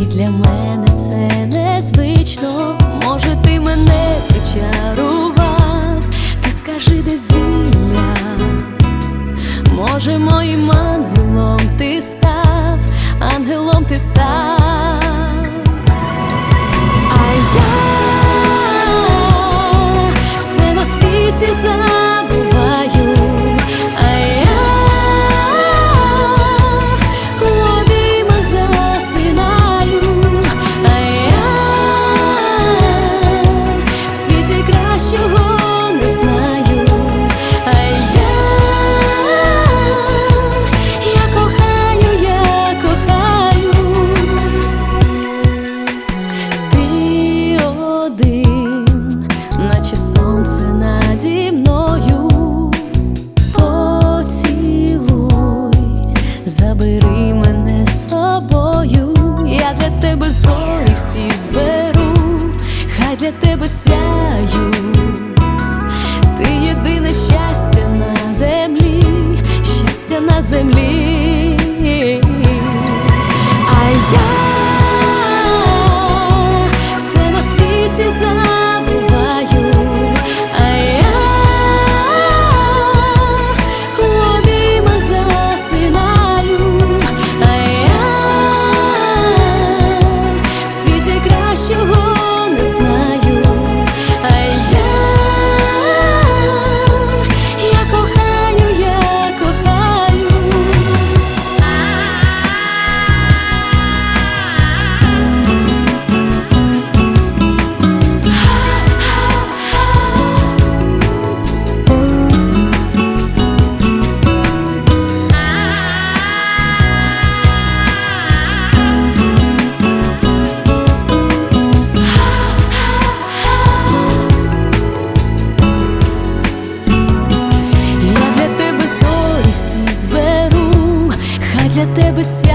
і для мене це незвично. Може, ти мене причарував, ти скажи, де зілля, може, моїм ангелом ти став, ангелом ти став, а я все на світі за. Мене з собою. Я для тебе зорі всі зберу, хай для тебе сяють. Ти єдине щастя на землі, щастя на землі. Тебе сяють.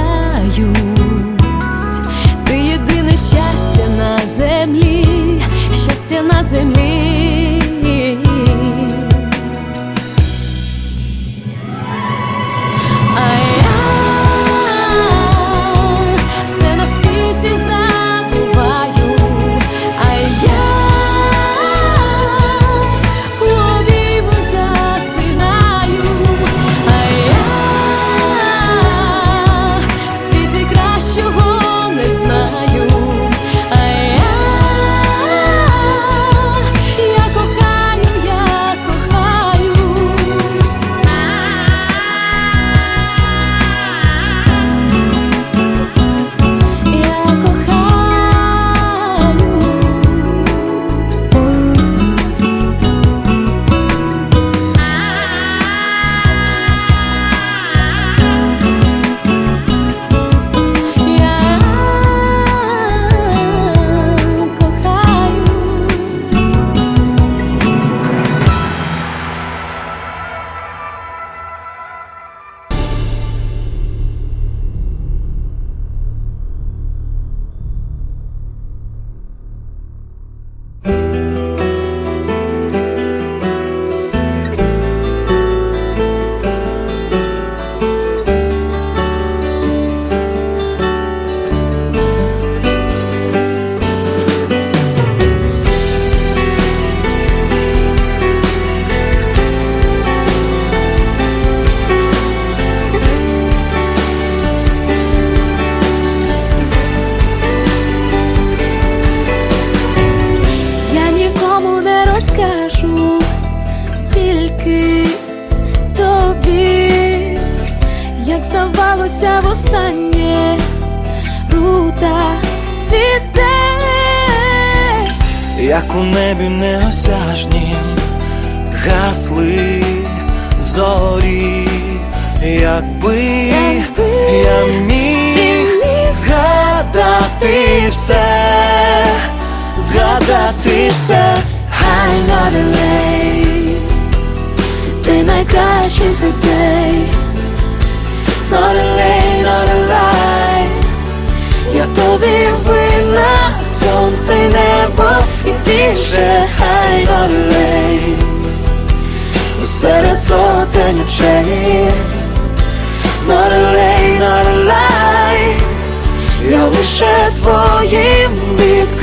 Розкажу, тільки тобі, як здавалося востаннє, рута цвіте. як у небі неосяжнім гасли зорі, якби Якби я міг міг згадати все, згадати все, Хай на делей, ти найкращий з людей. not a lay, not a lie. Я тобі винна, Сонце й небо і більше хай not a lay. Серед сотень очей Not a lay, not a lie Я лише твоїм відкриваю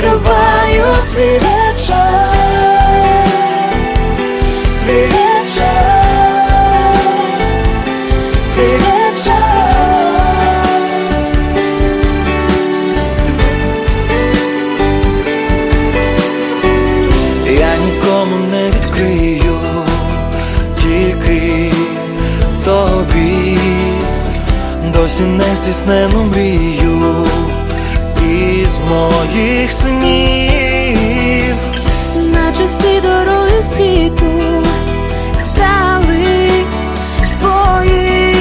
нездійснену мрію із моїх снів. наче всі дороги світу стали твої,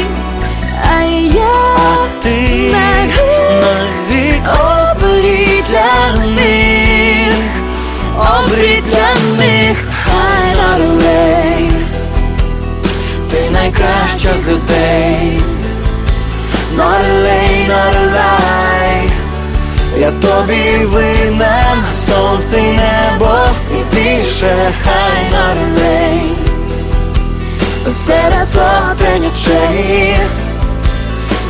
а я Ти навік оберіг для них, оберіг для них, хай дорогий. ти найкраща з людей. Not a lay, not a lie. Я тобі винен сонце й небо і більше хай not a lay. Серед сотень очей.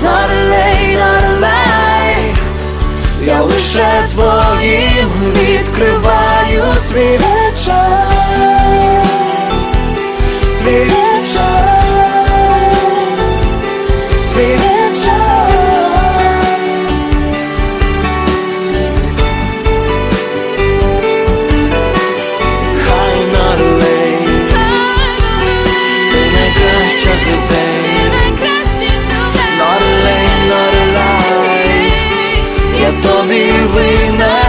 Not a lay, not a lie. Я лише твоїм відкриваю свій невинна.